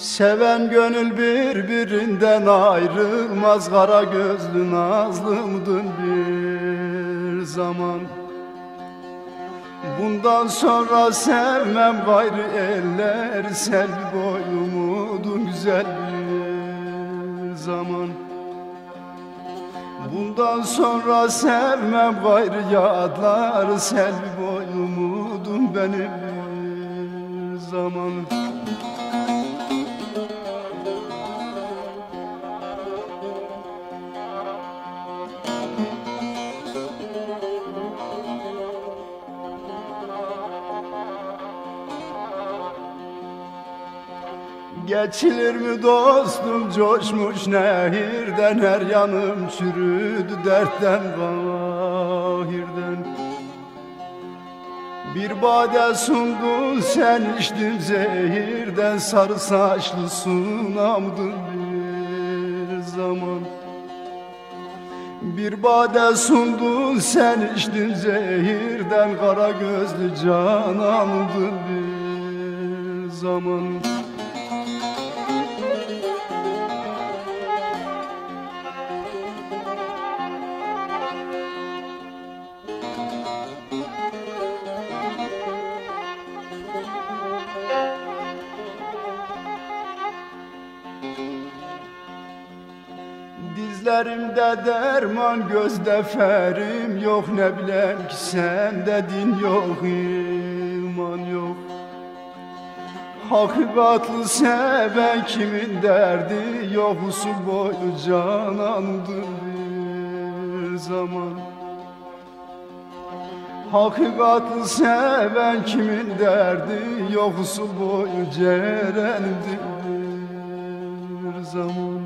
Seven gönül birbirinden ayrılmaz Kara gözlü nazlımdın bir zaman. Bundan sonra sevmem gayrı eller Selvi boynumudun güzel bir zaman. Bundan sonra sevmem gayrı yadlar Selvi boynumudun benim bir zaman Geçilir mi dostum coşmuş nehirden Her yanım çürüdü dertten gahirden Bir bade sundun sen içtin zehirden Sarı saçlı sunamdın bir zaman. Bir bade sundun sen içtin zehirden Kara gözlü cananımdın bir zaman Dizlerimde derman gözde ferim yok. Ne bileyim ki sende din yok iman yok. Hakikatlı seven kimin derdi yok? Usul boyu canandır bir zaman. Hakikatlı seven kimin derdi yok? Usul boyu cerendir bir zaman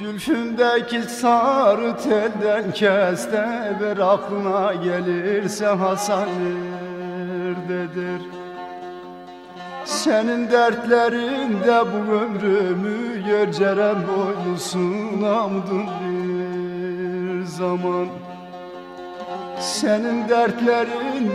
Zülfümdeki sarı telden kes de ver aklına gelirse Hasan nerededir? Senin dertlerinde bu ömrümü yerceren boynusuna mıdın bir zaman Senin dertlerin